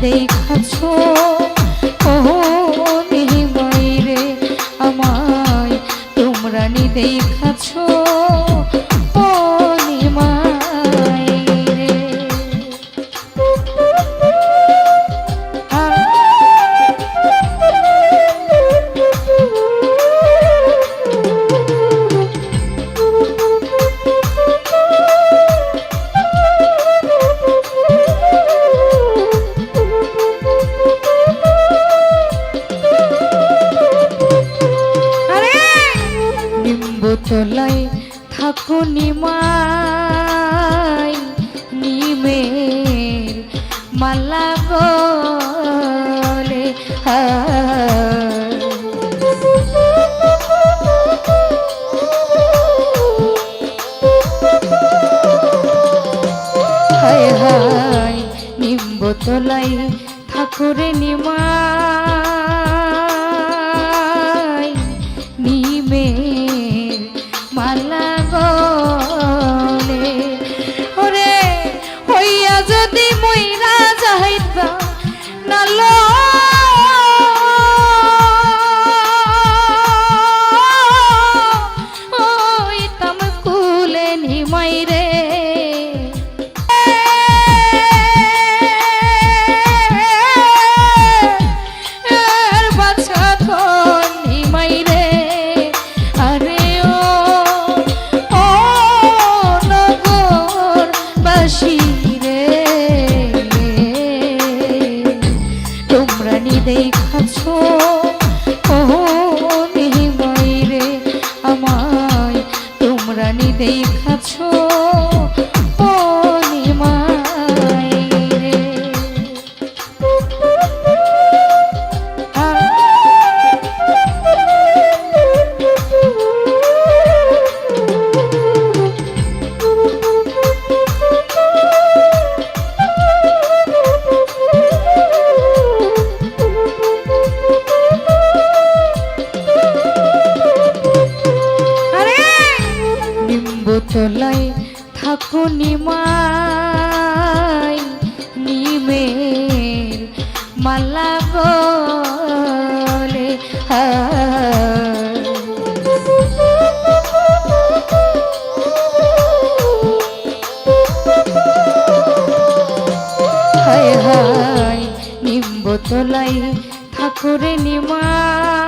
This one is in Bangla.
দেখছ? ওহো নেই বাইরে আমায় তোমরা নি দেখাছো? থাকো নিমাই নিমের মালা গলে হায়। হায় নিম্ব তোলাই ঠাকুরে নিমাই। দেখাছ ও নিমাই রে আমায় তোমরা নি ও তলায় থাকো নিমাই নিমের মালা গলে হায় হায় নিম্ব তলায় ঠাকুরে নিমাই